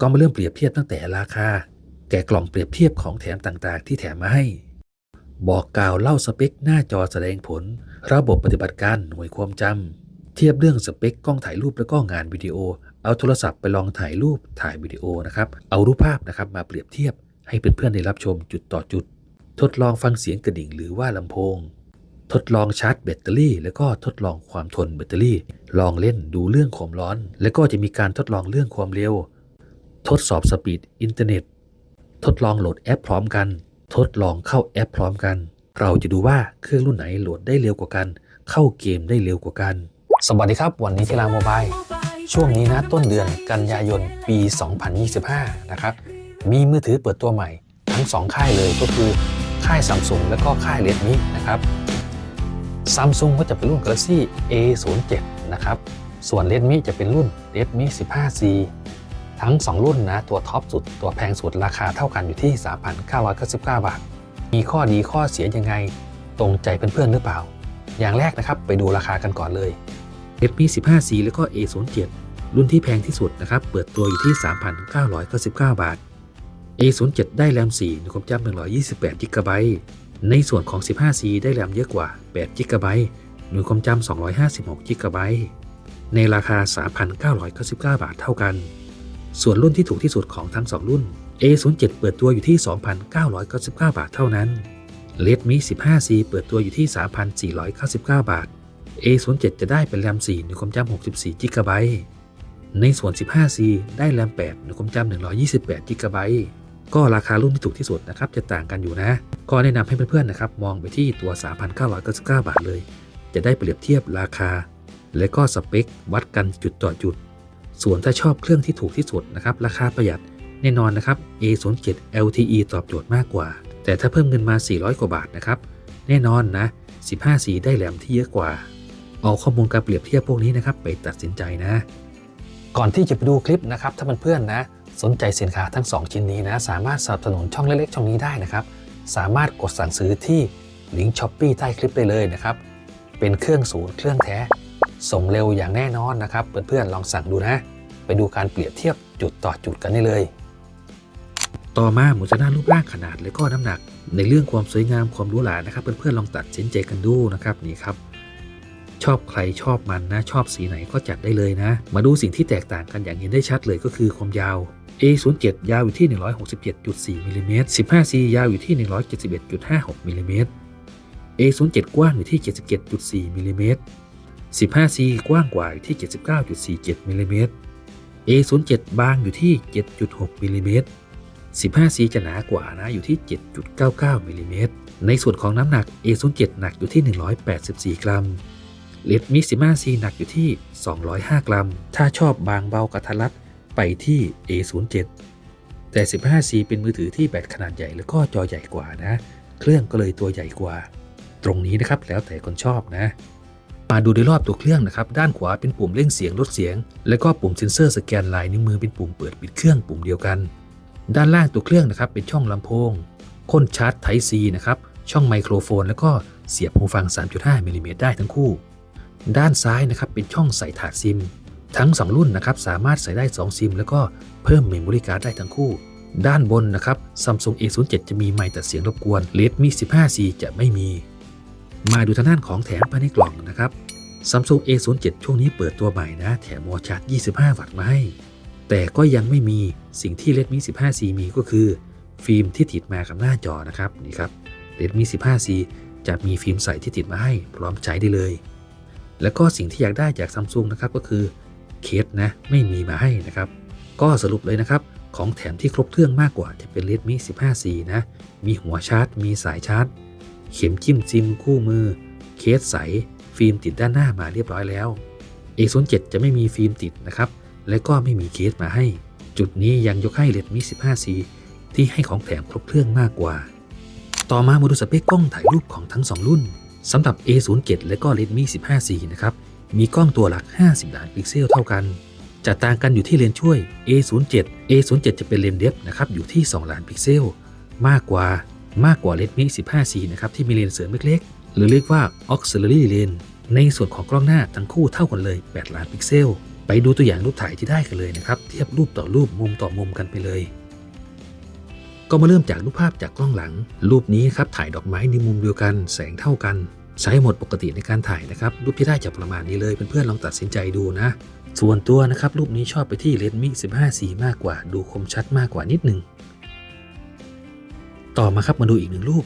ก็มาเริ่มเปรียบเทียบตั้งแต่ราคา แกะกล่องเปรียบเทียบของแถมต่างๆ ที่แถมมาให้ บอกกล่าวเล่าสเปคหน้าจอแสดงผล ระบบปฏิบัติการหน่วยความจำเทียบเรื่องสเปคกล้องถ่ายรูปแล้วก็งานวิดีโอ เอาโทรศัพท์ไปลองถ่ายรูปถ่ายวิดีโอนะครับเอารูปภาพนะครับมาเปรียบเทียบ ให้เพื่อนๆได้รับชมจุดต่อจุด ทดลองฟังเสียงกระดิ่งหรือว่าลำโพงทดลองชาร์จแบตเตอรี่ แล้วก็ทดลองความทนแบตเตอรี่ ลองเล่นดูเรื่องความร้อน แล้วก็จะมีการทดลองเรื่องความเร็ว ทดสอบสปีดอินเทอร์เน็ต ทดลองโหลดแอปพร้อมกัน ทดลองเข้าแอปพร้อมกัน เราจะดูว่าเครื่องรุ่นไหนโหลดได้เร็วกว่ากัน เข้าเกมได้เร็วกว่ากัน สวัสดีครับ วันนี้ที่ร้าโมบายช่วงนี้นะต้นเดือนกันยายนปี 2025 นะครับ มีมือถือเปิดตัวใหม่ ทั้ง 2 ค่ายเลยก็คือค่ายซัมซุงและก็ค่ายเ e ดมินะครับซัมซุงก็จะเป็นรุ่น Galaxy A07 นะครับ ส่วน Redmi จะเป็นรุ่น Redmi 15C ทั้ง 2 รุ่นนะตัวท็อปสุดตัวแพงสุดราคาเท่ากันอยู่ที่ 3,999 บาท มีข้อดีข้อเสียยังไง ตรงใจเพื่อนๆหรือเปล่า อย่างแรกนะครับไปดูราคากันก่อนเลย Redmi 15C แล้วก็ A07 รุ่นที่แพงที่สุดนะครับเปิดตัวอยู่ที่ 3,999 บาท A07 ได้แรม4ในความจำ128 g b ในส่วนของ 15C ได้แรมเยอะกว่า8 g b หน่วยความจำ256 g b ในราคา 3,999 บาทเท่ากัน ส่วนรุ่นที่ถูกที่สุดของทั้ง 2 รุ่น A07 เปิดตัวอยู่ที่ 2,999 บาทเท่านั้น Redmi 15C เปิดตัวอยู่ที่ 3,499 บาท A07 จะได้เป็นแรม4ในความจำ64 g b ในส่วน 15C ได้แรม8ในความจำ128 g b ก็ราคารุ่นที่ถูกที่สุดนะครับจะต่างกันอยู่นะ ก็แนะนำให้เพื่อนๆนะครับมองไปที่ตัว 3,999 บาทเลย จะได้เปรียบเทียบราคา และก็สเปควัดกันจุดต่อจุด ส่วนถ้าชอบเครื่องที่ถูกที่สุดนะครับราคาประหยัดแน่นอนนะครับ A07 LTE ตอบโจทย์มากกว่า แต่ถ้าเพิ่มเงินมา 400 กว่าบาทนะครับ แน่นอนนะ 15C ได้แรมที่เยอะกว่า เอาข้อมูลการเปรียบเทียบพวกนี้นะครับ ไปตัดสินใจนะ ก่อนที่จะไปดูคลิปนะครับ ถ้าเพื่อนๆนะ สนใจสินค้าทั้ง 2 ชิ้นนี้นะ สามารถสนับสนุนช่องเล็กๆ ช่องนี้ได้นะครับ สามารถกดสั่งซื้อที่ลิงก์ช้อปปี้ใต้คลิปได้เลยนะครับ เป็นเครื่องศูนย์เครื่องแท้ ส่งเร็วอย่างแน่นอนนะครับ เพื่อนๆลองสั่งดูนะ ไปดูการเปรียบเทียบจุดต่อจุดกันได้เลย ต่อมาหมูจะหน้ารูปร่างขนาดและก็น้ำหนัก ในเรื่องความสวยงามความหรู้หลานะครับ เพื่อนๆลองตัดสินใจกันดูนะครับนี่ครับ ชอบใครชอบมันนะ ชอบสีไหนก็จัดได้เลยนะ มาดูสิ่งที่แตกต่างกันอย่างเห็นได้ชัดเลยก็คือความยาว A07 ยาวอยู่ที่ 167.4มิลลิเมตร 15C ยาวอยู่ที่ 171.56มิลลิเมตร A07 กว้างอยู่ที่ 77.4มิลิเมตร 15C กว้างกว่าอยู่ที่ 79.47มิลลิเมตร A07 บางอยู่ที่ 7.6มิลลิเมตร 15C จะหนากว่านะอยู่ที่ 7.99มิลลิเมตร ในส่วนของน้ำหนัก A07 หนักอยู่ที่ 184 กรัมเลดมิ 15 c หนักอยู่ที่ 205 กรัม ถ้าชอบบางเบากระทัดรัดไปที่ A07 แต่ 15C เป็นมือถือที่แบตขนาดใหญ่แล้วก็จอใหญ่กว่านะ เครื่องก็เลยตัวใหญ่กว่า ตรงนี้นะครับแล้วแต่คนชอบนะ มาดูโดยรอบตัวเครื่องนะครับ ด้านขวาเป็นปุ่มเร่งเสียงลดเสียง แล้วก็ปุ่มเซ็นเซอร์สแกนลายนิ้วมือเป็นปุ่มเปิดปิดเครื่องปุ่มเดียวกัน ด้านล่างตัวเครื่องนะครับเป็นช่องลำโพงค้นชาร์จไทซีนะครับช่องไมโครโฟน แล้วก็เสียบหูฟัง 3.5มิลลิเมตรได้ทั้งคู่ ด้านซ้ายนะครับเป็นช่องใส่ถาดซิม ทั้ง 2 รุ่นนะครับสามารถใส่ได้ 2 ซิม แล้วก็เพิ่มเมมโมรี่การ์ดได้ทั้งคู่ ด้านบนนะครับ Samsung A07 จะมีไมค์ตัดเสียงรบกวน Redmi 15C จะไม่มี มาดูทางด้านของแถมภายในกล่องนะครับ Samsung A07 ช่วงนี้เปิดตัวใหม่นะ แถมวอชาร์จ 25 วัตต์มาให้ แต่ก็ยังไม่มีสิ่งที่ Redmi 15C มีก็คือ ฟิล์มที่ติดมากับหน้าจอนะครับนี่ครับ Redmi 15C จะมีฟิล์มใสที่ติดมาให้ พร้อมใช้ได้เลย แล้วก็สิ่งที่อยากได้จากซัมซุงนะครับก็คือเคสนะไม่มีมาให้นะครับ ก็สรุปเลยนะครับของแถมที่ครบเครื่องมากกว่าจะเป็น Redmi 15C นะมีหัวชาร์จ มีสายชาร์จ เข็มจิ้มซิมคู่มือ เคสใส ฟิล์มติดด้านหน้ามาเรียบร้อยแล้ว A07 จะไม่มีฟิล์มติดนะครับ และก็ไม่มีเคสมาให้ จุดนี้ยังยกให้ Redmi 15C ที่ให้ของแถมครบเครื่องมากกว่า ต่อมามาดูสเปคกล้องถ่ายรูปของทั้ง 2 รุ่นสำหรับ A07 และก็ Redmi 15C นะครับ มีกล้องตัวหลัก 50 ล้านพิกเซลเท่ากัน จะต่างกันอยู่ที่เลนช่วย A07 A07 จะเป็นเลนส์เดฟนะครับ อยู่ที่ 2 ล้านพิกเซล มากกว่า มากกว่า Redmi 15C นะครับที่มีเลนส์เสริมเล็กๆ หรือเรียกว่า auxiliary lens ในส่วนของกล้องหน้าทั้งคู่เท่ากันเลย 8 ล้านพิกเซล ไปดูตัวอย่างรูปถ่ายที่ได้กันเลยนะครับเทียบรูปต่อรูปมุมต่อมุมกันไปเลย ก็มาเริ่มจากรูปภาพจากกล้องหลัง รูปนี้ครับถ่ายดอกไม้ในมุมเดียวกัน แสงเท่ากัน ใช้โหมดปกติในการถ่ายนะครับรูปที่ได้จะประมาณนี้เลยเพื่อนๆลองตัดสินใจดูนะ ส่วนตัวนะครับรูปนี้ชอบไปที่เลนส์มิ 15สีมากกว่า ดูคมชัดมากกว่านิดนึง ต่อมาครับมาดูอีกหนึ่งรูป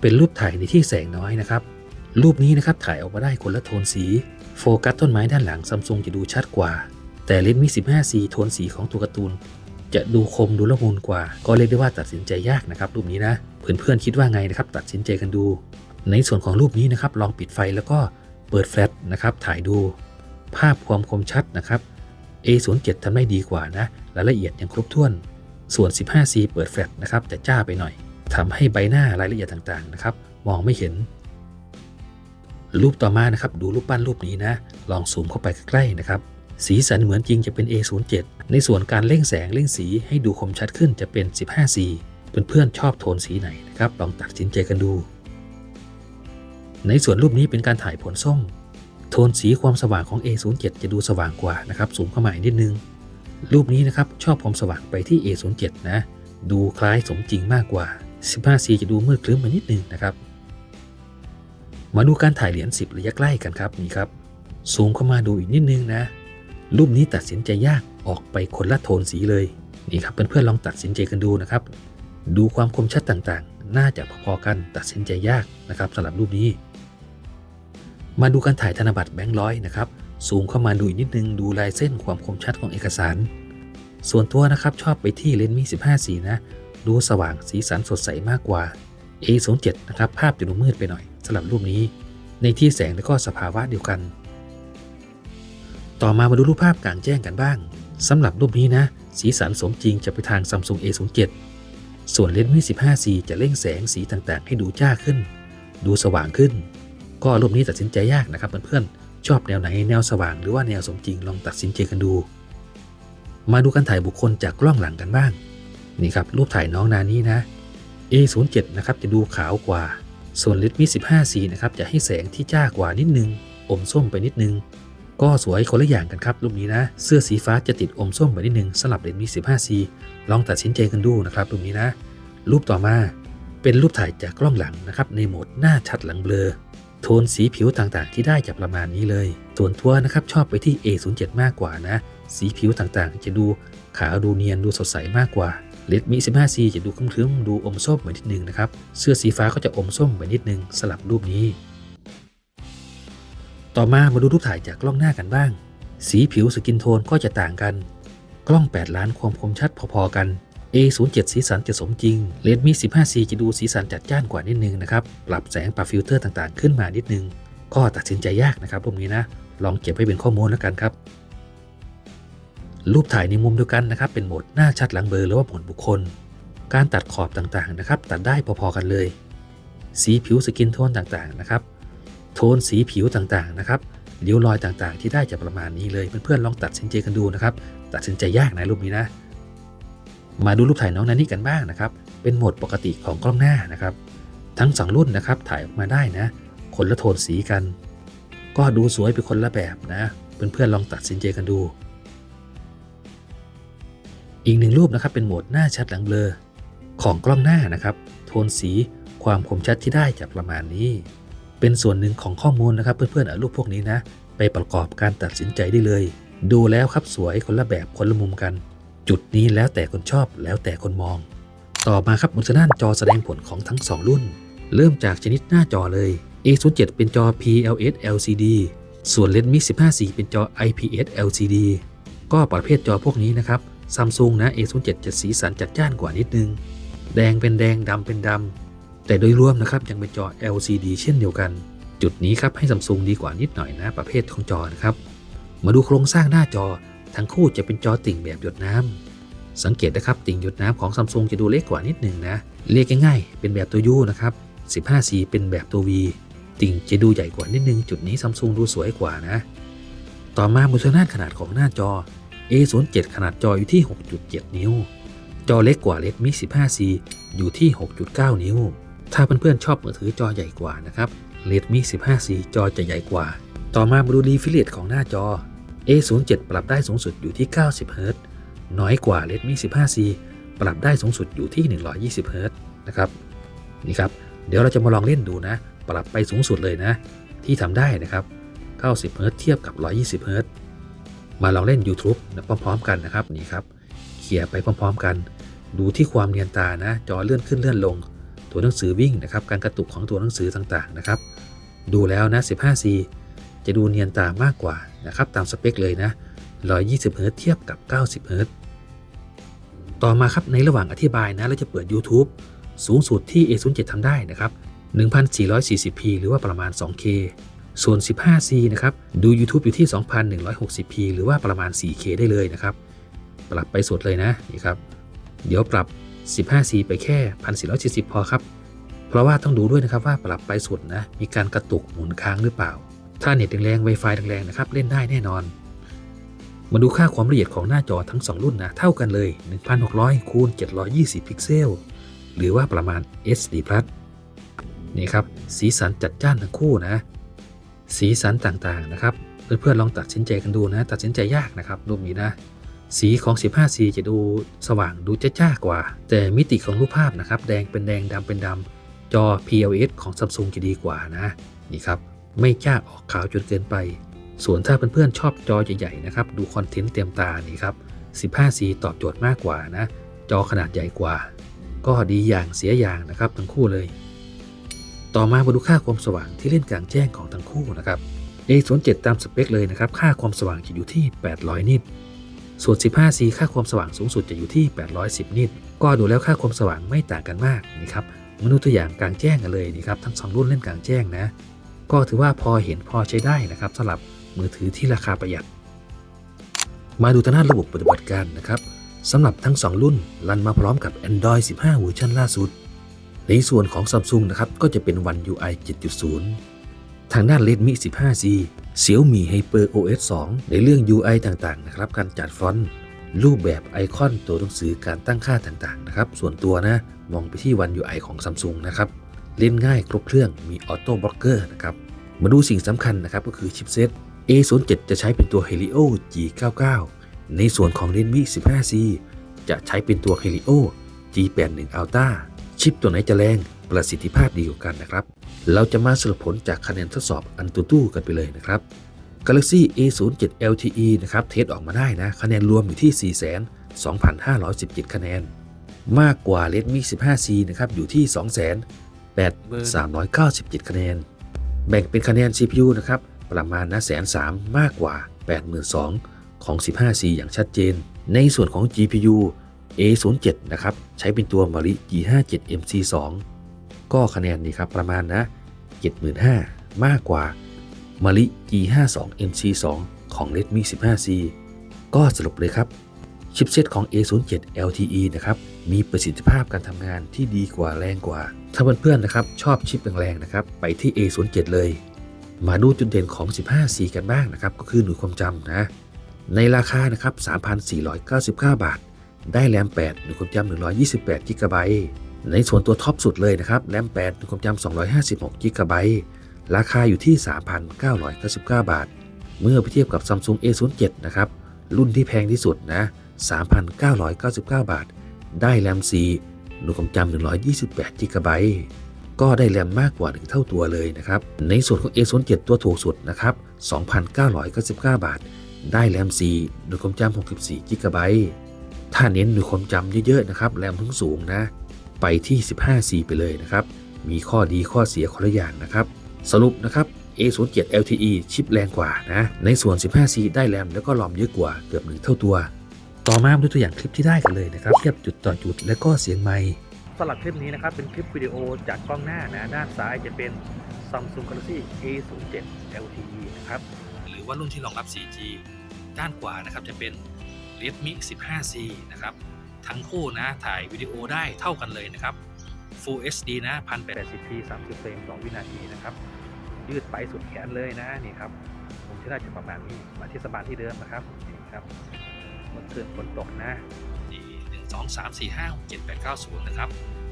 เป็นรูปถ่ายในที่แสงน้อยนะครับ รูปนี้นะครับถ่ายออกมาได้คนละโทนสี โฟกัสต้นไม้ด้านหลังซัมซุงจะดูชัดกว่า แต่เลนส์มิ 15สีโทนสีของตัวการ์ตูน จะดูคมดูละมุนกว่า ก็เรียกได้ว่าตัดสินใจยากนะครับ รูปนี้นะ เพื่อนๆคิดว่าไงนะครับ ตัดสินใจกันดู ในส่วนของรูปนี้นะครับลองปิดไฟแล้วก็เปิดแฟลชนะครับถ่ายดู ภาพความคมชัดนะครับ A07 ทำได้ดีกว่านะรายละเอียดยังครบถ้วนส่วน 15C เปิดแฟลชนะครับจะจ้าไปหน่อย ทำให้ใบหน้ารายละเอียดต่างๆนะครับ มองไม่เห็น รูปต่อมานะครับดูรูปปั้นรูปนี้นะ ลองซูมเข้าไปใกล้ๆนะครับ สีสันเหมือนจริงจะเป็น A07 ในส่วนการเร่งแสงเร่งสีให้ดูคมชัดขึ้นจะเป็น 15C เพื่อนๆชอบโทนสีไหนนะครับ ลองตัดสินใจกันดู ในส่วนรูปนี้เป็นการถ่ายผลส้ม โทนสีความสว่างของ A07 จะดูสว่างกว่านะครับสูงเข้ามาอีกนิดนึง รูปนี้นะครับชอบความสว่างไปที่ A07 นะ ดูคล้ายสมจริงมากกว่า 15C จะดูมืดครึ้มมานิดนึงนะครับ มาดูการถ่ายเหรียญ10 ระยะใกล้กันครับนี่ครับซูมเข้ามาดูอีกนิดนึงนะ รูปนี้ตัดสินใจยากออกไปคนละโทนสีเลยนี่ครับเพื่อนๆลองตัดสินใจกันดูนะครับ ดูความคมชัดต่างๆ น่าจะพอๆกันตัดสินใจยากนะครับสำหรับรูปนี้ มาดูการถ่ายธนบัตรแบงค์ร้อยนะครับซูมเข้ามาดูอีกนิดนึงดูลายเส้นความคมชัดของเอกสาร ส่วนตัวนะครับชอบไปที่เลนส์มี 15สีนะ ดูสว่างสีสันสดใสมากกว่า A07 นะครับภาพจะดูมืดไปหน่อยสำหรับรูปนี้ ในที่แสงและก็สภาวะเดียวกัน ต่อมามาดูรูปภาพกลางแจ้งกันบ้างสำหรับรูปนี้นะ สีสันสมจริงจะไปทาง Samsung A07 ส่วนเลนส์มี 15C จะเร่งแสงสีต่างๆ ให้ดูจ้าขึ้น ดูสว่างขึ้น ก็รูปนี้ตัดสินใจยากนะครับเพื่อนๆชอบแนวไหนแนวสว่างหรือว่าแนวสมจริงลองตัดสินใจกันดู มาดูการถ่ายบุคคลจากกล้องหลังกันบ้าง นี่ครับรูปถ่ายน้องนานี้นะ A07 นะครับจะดูขาวกว่า ส่วนเลนส์มี 15C นะครับจะให้แสงที่จ้ากว่านิดนึง อมส้มไปนิดนึง ก็สวยคนละอย่างกันครับรูปนี้นะ เสื้อสีฟ้าจะติดอมส้มไปนิดนึงสำหรับเลนส์มี 15C ลองตัดสินใจกันดูนะครับรูปนี้นะ รูปต่อมาเป็นรูปถ่ายจากกล้องหลังนะครับในโหมดหน้าชัดหลังเบลอ โทนสีผิวต่างๆ ที่ได้จะประมาณนี้เลย ส่วนตัวนะครับชอบไปที่ A07 มากกว่านะ สีผิวต่างๆ จะดูขาวดูเนียนดูสดใสมากกว่า เลดมิ 15C จะดูครึ้มๆดูอมส้มไปนิดนึงนะครับ เสื้อสีฟ้าก็จะอมส้มไปนิดนึงสลับรูปนี้ ต่อมามาดูรูปถ่ายจากกล้องหน้ากันบ้าง สีผิวสกินโทนก็จะต่างกัน กล้อง 8 ล้านความคมชัดพอๆกัน A07 สีสันจะสมจริง Redmi 15C จะดูสีสันจัดจ้านกว่านิดนึงนะครับ ปรับแสงปรับฟิลเตอร์ต่างๆ ขึ้นมานิดนึง ก็ตัดสินใจยากนะครับรูปนี้นะ ลองเก็บไว้เป็นข้อมูลแล้วกันครับ รูปถ่ายในมุมเดียวกันนะครับเป็นโหมดหน้าชัดหลังเบลอหรือว่าโหมดบุคคล การตัดขอบต่างๆนะครับ ตัดได้พอๆกันเลย สีผิวสกินโทนต่างๆนะครับ โทนสีผิวต่างๆนะครับริ้ยวรอยต่างๆ ที่ได้จะประมาณนี้เลยเพื่อนๆลองตัดสินใจกันดูนะครับ ตัดสินใจยากนะรูปนี้นะ มาดูรูปถ่ายน้องนันนี่กันบ้างนะครับ เป็นโหมดปกติของกล้องหน้านะครับ ทั้งสองรุ่นนะครับถ่ายออกมาได้นะ คนละโทนสีกัน ก็ดูสวยเป็นคนละแบบนะ เพื่อนๆลองตัดสินใจกันดู อีกหนึ่งรูปนะครับเป็นโหมดหน้าชัดหลังเบลอของกล้องหน้านะครับ โทนสีความคมชัดที่ได้จะประมาณนี้ เป็นส่วนหนึ่งของข้อมูลนะครับ เพื่อนๆเอารูปพวกนี้นะ ไปประกอบการตัดสินใจได้เลย ดูแล้วครับสวยคนละแบบคนละมุมกัน จุดนี้แล้วแต่คนชอบแล้วแต่คนมอง ต่อมาครับบนด้านจอแสดงผลของทั้ง 2 รุ่น เริ่มจากชนิดหน้าจอเลย A07 เป็นจอ PLS LCD ส่วน Redmi 15C เป็นจอ IPS LCD ก็ประเภทจอพวกนี้นะครับ ซัมซุงนะ A07 จะสีสันจัดจ้านกว่านิดนึง แดงเป็นแดงดำเป็นดำ แต่โดยรวมนะครับยังเป็นจอ LCD เช่นเดียวกัน จุดนี้ครับให้ซัมซุงดีกว่านิดหน่อยนะประเภทของจอนะครับ มาดูโครงสร้างหน้าจอ ทั้งคู่จะเป็นจอติ่งแบบหยดน้ำ สังเกตนะครับติ่งหยดน้ำของซัมซุงจะดูเล็กกว่านิดหนึ่งนะ เรียกง่ายๆ เป็นแบบตัว U นะครับ 15C เป็นแบบตัว V ติ่งจะดูใหญ่กว่านิดนึง จุดนี้ซัมซุงดูสวยกว่านะ ต่อมาบนทางด้านขนาดของหน้าจอ A07 ขนาดจออยู่ที่ 6.7 นิ้ว จอเล็กกว่า Redmi 15C อยู่ที่ 6.9 นิ้ว ถ้าเพื่อนๆชอบมือถือจอใหญ่กว่านะครับ Redmi 15C จอจะใหญ่กว่า ต่อมามาดูรีฟิเลตของหน้าจอ A07 ปรับได้สูงสุดอยู่ที่ 90เฮิรต์น้อยกว่า Redmi 15C ปรับได้สูงสุดอยู่ที่ 120เฮิรต์นะครับ นี่ครับ เดี๋ยวเราจะมาลองเล่นดูนะ ปรับไปสูงสุดเลยนะ ที่ทำได้นะครับ 90เฮิรต์เทียบกับ 120เฮิรต์ มาลองเล่น YouTube นะพร้อมๆกันนะครับนี่ครับเขี่ยไปพร้อมๆกัน ดูที่ความเนียนตานะจอเลื่อนขึ้นเลื่อนลง ตัวหนังสือวิ่งนะครับการกระตุกของตัวหนังสือต่างๆนะครับ ดูแล้วนะ 15C จะดูเนียนตามากกว่านะครับตามสเปคเลยนะ120เฮิรตเทียบกับ 90เฮิรตซ์ต่อมาครับในระหว่างอธิบายนะเราจะเปิด YouTube สูงสุดที่ A07 ทำได้นะครับ 1440p หรือว่าประมาณ 2K ส่วน 15C นะครับ ดู YouTube อยู่ที่ 2160p หรือว่าประมาณ 4K ได้เลยนะครับ ปรับไปสุดเลยนะนี่ครับ เดี๋ยวปรับ 15C ไปแค่ 1470 พอครับ เพราะว่าต้องดูด้วยนะครับว่าปรับไปสุดนะ มีการกระตุกหมุนค้างหรือเปล่า ถ้าเน็ตแรงๆ Wi-Fi แรงๆ นะครับ เล่นได้แน่นอน มาดูค่าความละเอียดของหน้าจอทั้ง 2 รุ่นนะ เท่ากันเลย 1600คูณ720 พิกเซล หรือว่าประมาณ SD+ นี่ครับ สีสันจัดจ้านทั้งคู่นะ สีสันต่างๆนะครับเพื่อนๆลองตัดสินใจกันดูนะ ตัดสินใจยากนะครับรูปนี้นะสีของ 15C จะดูสว่างดูจ้าจ้ากว่า แต่มิติของรูปภาพนะครับ แดงเป็นแดงดำเป็นดำจอ PLS ของ Samsung จะดีกว่านะนี่ครับไม่จ้าออกขาวจนเกินไป ส่วนถ้าเพื่อนๆชอบจอใหญ่ๆนะครับดูคอนเทนต์เต็มตานี่ครับ 15C ตอบโจทย์มากกว่านะ จอขนาดใหญ่กว่า ก็ดีอย่างเสียอย่างนะครับทั้งคู่เลย ต่อมามาดูค่าความสว่างที่เล่นกลางแจ้งของทั้งคู่นะครับ A07 ตามสเปคเลยนะครับ ค่าความสว่างจะอยู่ที่ 800 นิตส่วน 15C ค่าความสว่างสูงสุดจะอยู่ที่ 810 นิตก็ดูแล้วค่าความสว่างไม่ต่างกันมากนี่ครับมาดูตัวอย่างกลางแจ้งกันเลยนี่ครับทั้งสองรุ่นเล่นกลางแจ้งนะ ก็ถือว่าพอเห็นพอใช้ได้นะครับสำหรับมือถือที่ราคาประหยัด มาดูทางด้านระบบปฏิบัติการนะครับสำหรับทั้ง 2 รุ่นรันมาพร้อมกับ Android 15 เวอร์ชันล่าสุด ในส่วนของ Samsung นะครับก็จะเป็น One UI 7.0 ทางด้าน Redmi 15C Xiaomi Hyper OS 2 ในเรื่อง UI ต่างๆนะครับการจัดฟอนต์รูปแบบไอคอนตัวหนังสือการตั้งค่าต่างๆนะครับส่วนตัวนะมองไปที่ One UI ของ Samsung นะครับเล่นง่ายครบเครื่องมี Auto Blocker นะครับมาดูสิ่งสำคัญนะครับก็คือชิปเซต A07 จะใช้เป็นตัว Helio G99 ในส่วนของ Redmi 15C จะใช้เป็นตัว Helio G81 Ultra ชิปตัวไหนจะแรงประสิทธิภาพดีกว่ากันนะครับ เราจะมาสรุปผลจากคะแนนทดสอบอันตูตู้กันไปเลยนะครับ Galaxy A07 LTE นะครับเทสออกมาได้นะคะแนนรวมอยู่ที่ 42,517 คะแนน มากกว่า Redmi 15C นะครับอยู่ที่ 2,8397 คะแนน แบ่งเป็นคะแนน CPU นะครับประมาณนะแสนสามมากกว่า 82,000 ของ 15C อย่างชัดเจน ในส่วนของ GPU A07 นะครับใช้เป็นตัว Mali G57 MC2 ก็คะแนนนี่ครับประมาณนะ 75,000 มากกว่า Mali G52 MC2 ของ Redmi 15C ก็สรุปเลยครับ ชิปเซตของ A07 LTE นะครับ มีประสิทธิภาพการทำงานที่ดีกว่าแรงกว่า ถ้าเพื่อนๆนะครับ ชอบชิปแรงๆนะครับ ไปที่ A07 เลย มาดูจุดเด่นของ 15C กันบ้างนะครับ ก็คือหน่วยความจำนะ ในราคานะครับ 3,499 บาท ได้แรม8หน่วยความจำ128 g b ในส่วนตัวท็อปสุดเลยนะครับแรม8หน่วยความจำ256 g b ราคาอยู่ที่ 3,999 บาท เมื่อไปเทียบกับ Samsung A07 นะครับ รุ่นที่แพงที่สุดนะ 3,999 บาท ได้แรม4หน่วยความจำ128 g b ก็ได้แรมมากกว่า1เท่าตัวเลยนะครับ ในส่วนของ A07 ตัวถูกสุดนะครับ 2,999 บาท ได้แรม4หน่วยความจำ64 g b ถ้าเน้นหน่วยความจำเยอะๆนะครับแรมทั้งสูงนะ ไปที่ 15C ไปเลยนะครับ มีข้อดีข้อเสียคนละอย่างนะครับ สรุปนะครับ A07 LTE ชิปแรงกว่านะ ในส่วน 15C ได้แรมแล้วก็รอมเยอะกว่าเกือบหนึ่งเท่าตัว ต่อมามาดูตัวอย่างคลิปที่ได้กันเลยนะครับ เทียบจุดต่อจุดและก็เสียงไมค์สำหรับคลิปนี้นะครับเป็นคลิปวิดีโอจากกล้องหน้านะด้านซ้ายจะเป็น Samsung Galaxy A07 LTE นะครับหรือว่ารุ่นที่รองรับ 4G ด้านขวานะครับจะเป็น Redmi 15C นะครับ ทั้งคู่นะ ถ่ายวิดีโอได้เท่ากันเลยนะครับ Full HD นะ 1080p 30เฟรมต่อวินาทีนะครับ ยืดไปสุดแขนเลยนะนี่ครับ ผมจะได้จะประมาณนี้ มาเทศบาลที่เดิมนะครับนี่ครับเมื่อคืนฝนตกนะนี่หนึ่งสองสามสี่ห้าหกเจ็ดแปดเก้าศูนย์นะครับ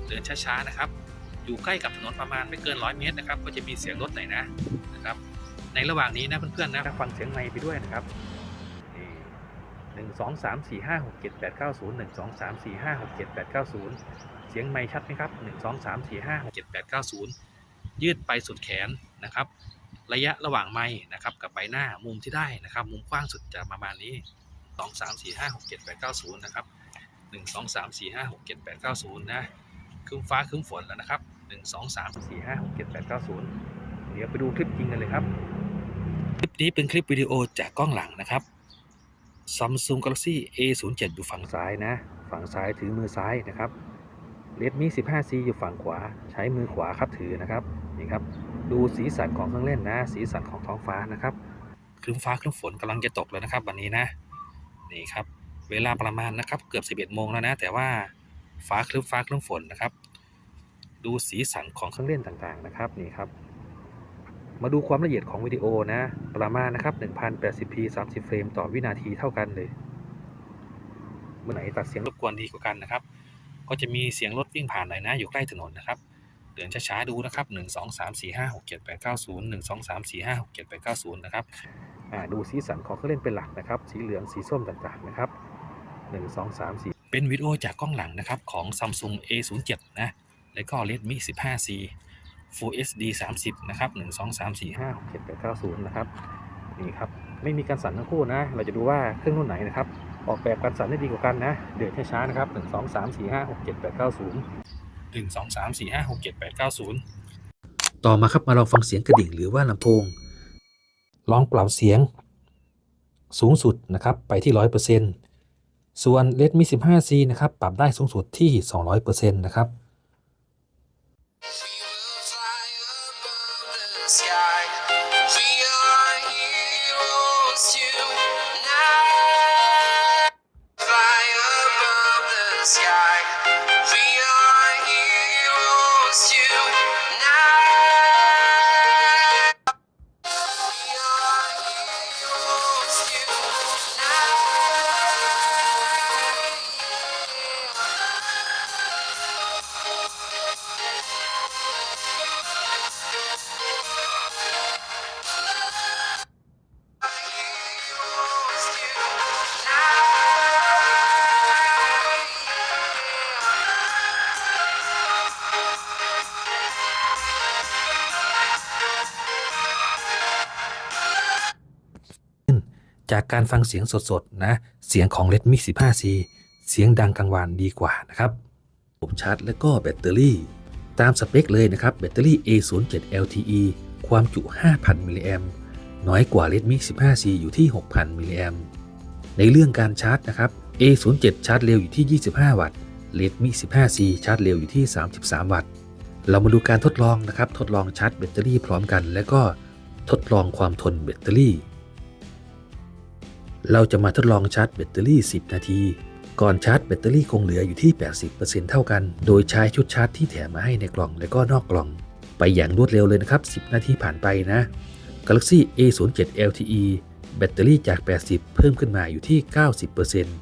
เดินช้าๆนะครับ อยู่ใกล้กับถนนประมาณไม่เกินร้อยเมตรนะครับ ก็จะมีเสียงรถหน่อยนะนะครับ ในระหว่างนี้นะเพื่อนๆนะฟังเสียงไมค์ไปด้วยนะครับ 1 2 3 4 5 6 7 8 9 0 1 2 3 4 5 6 7 8 9 0เสียงไม่ชัดไหมครับ1 2 3 4 5 6 7 8 9 0ยืดไปสุดแขนนะครับ ระยะระหว่างไม้นะครับกับใบหน้ามุมที่ได้นะครับ มุมกว้างสุดจะประมาณนี้2 3 4 5 6 7 8 9 0นะครับ1 2 3 4 5 6 7 8 9 0นะครึ้มฟ้าครึ้มฝนแล้วนะครับ1 2 3 4 5 6 7 8 9 0เดี๋ยวไปดูคลิปจริงกันเลยครับ คลิปนี้เป็นคลิปวิดีโอจากกล้องหลังนะครับ Samsung Galaxy A07 อยู่ฝั่งซ้ายนะ ฝั่งซ้ายถือมือซ้ายนะครับ Redmi 15C อยู่ฝั่งขวา ใช้มือขวาครับถือนะครับนี่ครับ ดูสีสันของเครื่องเล่นนะ สีสันของท้องฟ้านะครับครึ้มฟ้าครึ้มฝนกำลังจะตกแล้วนะครับ วันนี้นะนี่ครับ เวลาประมาณนะครับเกือบ 11โมงแล้วนะ แต่ว่าฟ้าครึ้มฟ้าครึ้มฝนนะครับ ดูสีสันของเครื่องเล่นต่างๆนะครับนี่ครับ มาดูความละเอียดของวิดีโอนะ ประมาณนะครับ 1080p 30 เฟรมต่อวินาทีเท่ากันเลย เมื่อไหนตัดเสียงรบกวนดีกว่ากันนะครับ ก็จะมีเสียงรถวิ่งผ่านหน่อยนะ อยู่ใกล้ถนนนะครับ เดินช้าๆดูนะครับ 1 2 3 4 5 6 7 8 9 0 1 2 3 4 5 6 7 8 9 0 นะครับดูสีสันของเครื่องเล่นเป็นหลักนะครับ สีเหลือง สีส้มต่างๆนะครับ 1 2 3 4 เป็นวิดีโอจากกล้องหลังนะครับของ Samsung A07 นะ แล้วก็ Redmi 15C Full HD 30 นะครับ 1 2 3 4 5 6 7 8 9 0 นะครับ นี่ครับ ไม่มีการสั่นทั้งคู่นะ เราจะดูว่าเครื่องรุ่นไหนนะครับ ออกแบบการสั่นได้ดีกว่ากันนะ เดือดให้ช้านะครับ 1 2 3 4 5 6 7 8 9 0 1 2 3 4 5 6 7 8 9 0 ต่อมาครับมาลองฟังเสียงกระดิ่งหรือว่าลำโพง ลองปรับเสียงสูงสุดนะครับไปที่ 100%ส่วน Redmi 15C นะครับปรับได้สูงสุดที่ 200%นะครับ close you now. จากการฟังเสียงสดๆนะ เสียงของ Redmi 15C เสียงดังกังวานดีกว่านะครับผมชาร์จและก็แบตเตอรี่ ตามสเปคเลยนะครับ แบตเตอรี่ A07 LTE ความจุ 5,000 มิลลิแอมน้อยกว่า Redmi 15C อยู่ที่ 6,000 มิลลิแอมในเรื่องการชาร์จนะครับ A07 ชาร์จเร็วอยู่ที่ 25 วัตต์ Redmi 15C ชาร์จเร็วอยู่ที่ 33 วัตต์ เรามาดูการทดลองนะครับ ทดลองชาร์จแบตเตอรี่พร้อมกัน และก็ทดลองความทนแบตเตอรี่ เราจะมาทดลองชาร์จแบตเตอรี่ 10 นาที ก่อนชาร์จแบตเตอรี่คงเหลืออยู่ที่ 80%เท่ากัน โดยใช้ชุดชาร์จที่แถมมาให้ในกล่องและก็นอกกล่อง ไปอย่างรวดเร็วเลยนะครับ 10 นาทีผ่านไปนะ Galaxy A07 LTE แบตเตอรี่จาก 80 เพิ่มขึ้นมาอยู่ที่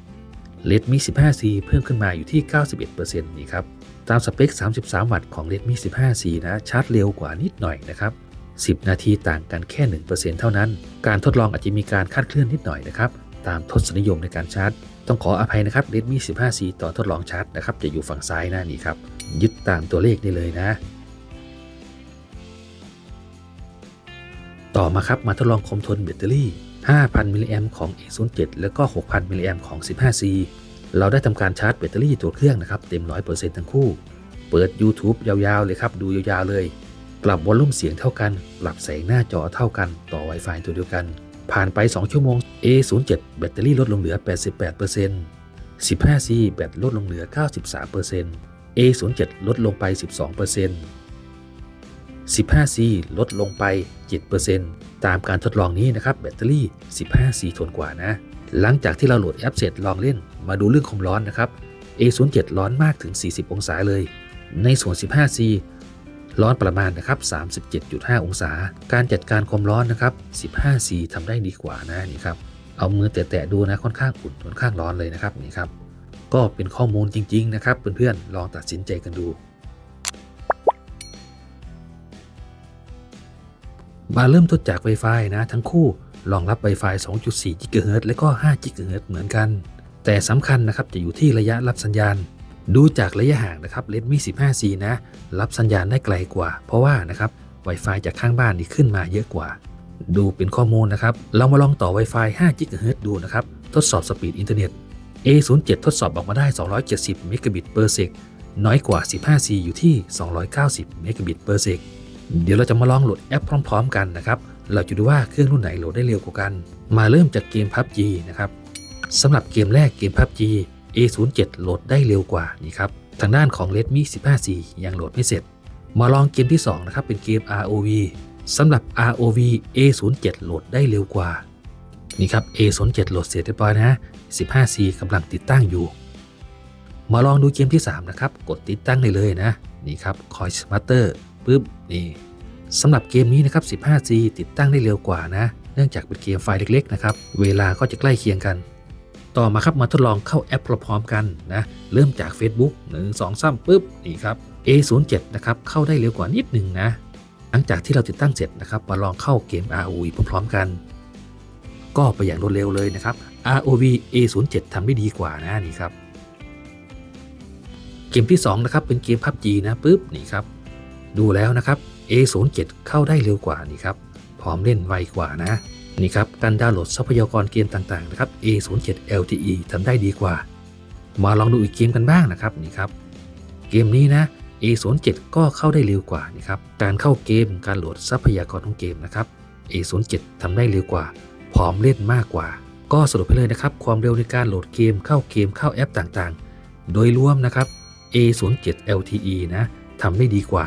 90% Redmi 15C เพิ่มขึ้นมาอยู่ที่ 91%นี่ครับ ตามสเปค 33 วัตต์ของ Redmi 15C นะ ชาร์จเร็วกว่านิดหน่อยนะครับ 10 นาทีต่างกันแค่ 1%เท่านั้น การทดลองอาจจะมีการคาดเคลื่อนนิดหน่อยนะครับ ตามทศนิยมในการชาร์จ ต้องขออภัยนะครับ Redmi 15C ต่อทดลองชาร์จนะครับ จะอยู่ฝั่งซ้ายหน้านี้ครับ ยึดตามตัวเลขนี่เลยนะ ต่อมาครับมาทดลองคมทนแบตเตอรี่ 5,000 มิลลิแอมของ A07 แล้วก็ 6,000 มิลลิแอมของ 15C เราได้ทำการชาร์จแบตเตอรี่ตัวเครื่องนะครับเต็ม 100%ทั้งคู่ เปิด YouTube ยาวๆเลยครับ ดูยาวๆเลย ปรับวอลลุ่มเสียงเท่ากัน ปรับแสงหน้าจอเท่ากันต่อ Wi-Fi ตัวเดียวกัน ผ่านไป 2 ชั่วโมง A07 แบตเตอรี่ลดลงเหลือ 88% 15C แบตลดลงเหลือ 93% A07 ลดลงไป 12% 15C ลดลงไป 7%ตามการทดลองนี้นะครับแบตเตอรี่ 15C ทนกว่านะ หลังจากที่เราโหลดแอปเสร็จลองเล่น มาดูเรื่องความร้อนนะครับ A07 ร้อนมากถึง 40 องศาเลย ในส่วน 15C ร้อนประมาณนะครับ37.5 องศา การจัดการความร้อนนะครับ 15C ทำได้ดีกว่านะนี่ครับ เอามือแตะๆดูนะค่อนข้างอุ่นค่อนข้างร้อนเลยนะครับนี่ครับ ก็เป็นข้อมูลจริง ๆ นะครับเพื่อนๆลองตัดสินใจกันดูมาเริ่มต้นจาก Wi-Fi นะ ทั้งคู่รองรับ Wi-Fi 2.4 GHz และก็ 5 GHz เหมือนกัน แต่สำคัญนะครับจะอยู่ที่ระยะรับสัญญาณ ดูจากระยะห่างนะครับ Redmi 15C นะ รับสัญญาณได้ไกลกว่า เพราะว่านะครับ Wi-Fi จากข้างบ้านนี่ขึ้นมาเยอะกว่า ดูเป็นข้อมูลนะครับ เรามาลองต่อ Wi-Fi 5 GHz ดูนะครับ ทดสอบสปีดอินเทอร์เน็ต A07 ทดสอบออกมาได้ 270 Mbit per sec น้อยกว่า 15C อยู่ที่ 290 Mbit per sec เดี๋ยวเราจะมาลองโหลดแอปพร้อม ๆ กันนะครับ เราจะดูว่าเครื่องรุ่นไหนโหลดได้เร็วกว่ากัน มาเริ่มจากเกม PUBG นะครับสำหรับเกมแรกเกม PUBG A07 โหลดได้เร็วกว่านี่ครับ ทางด้านของ Redmi 15C ยังโหลดไม่เสร็จ มาลองเกมที่ 2 นะครับ เป็นเกม ROV สำหรับ ROV A07 โหลดได้เร็วกว่า นี่ครับ A07 โหลดเสร็จเรียบร้อยนะ 15C กำลังติดตั้งอยู่ มาลองดูเกมที่ 3 นะครับ กดติดตั้งได้เลยนะ นี่ครับ Coin Smarter ปึ๊บ นี่สำหรับเกมนี้นะครับ 15G ติดตั้งได้เร็วกว่านะ เนื่องจากเป็นเกมไฟล์เล็กๆนะครับ เวลาก็จะใกล้เคียงกัน ต่อมาครับมาทดลองเข้าแอปพร้อมๆกันนะเริ่มจาก Facebook 1 2 3ปึ๊บนี่ครับ A07 นะครับเข้าได้เร็วกว่านิดหนึ่งนะหลังจากที่เราติดตั้งเสร็จนะครับมาลองเข้าเกม ROV พร้อมๆกัน ก็ไปอย่างรวดเร็วเลยนะครับ ROV A07 ทำได้ดีกว่านะนี่ครับเกมที่2นะครับเป็นเกม PUBG นะปึ๊บนี่ครับดูแล้วนะครับ A07 เข้าได้เร็วกว่านี่ครับพร้อมเล่นไวกว่านะ นี่ครับการดาวน์โหลดทรัพยากรเกมต่างๆนะครับ A07 LTE ทำได้ดีกว่า มาลองดูอีกเกมกันบ้างนะครับนี่ครับ เกมนี้นะ A07 ก็เข้าได้เร็วกว่านี่ครับการเข้าเกมการโหลดทรัพยากรของเกมนะครับ A07 ทำได้เร็วกว่า พร้อมเล่นมากกว่า ก็สรุปไปเลยนะครับ ความเร็วในการโหลดเกมเข้าเกมเข้าแอปต่างๆ โดยรวมนะครับ A07 LTE นะทำได้ดีกว่า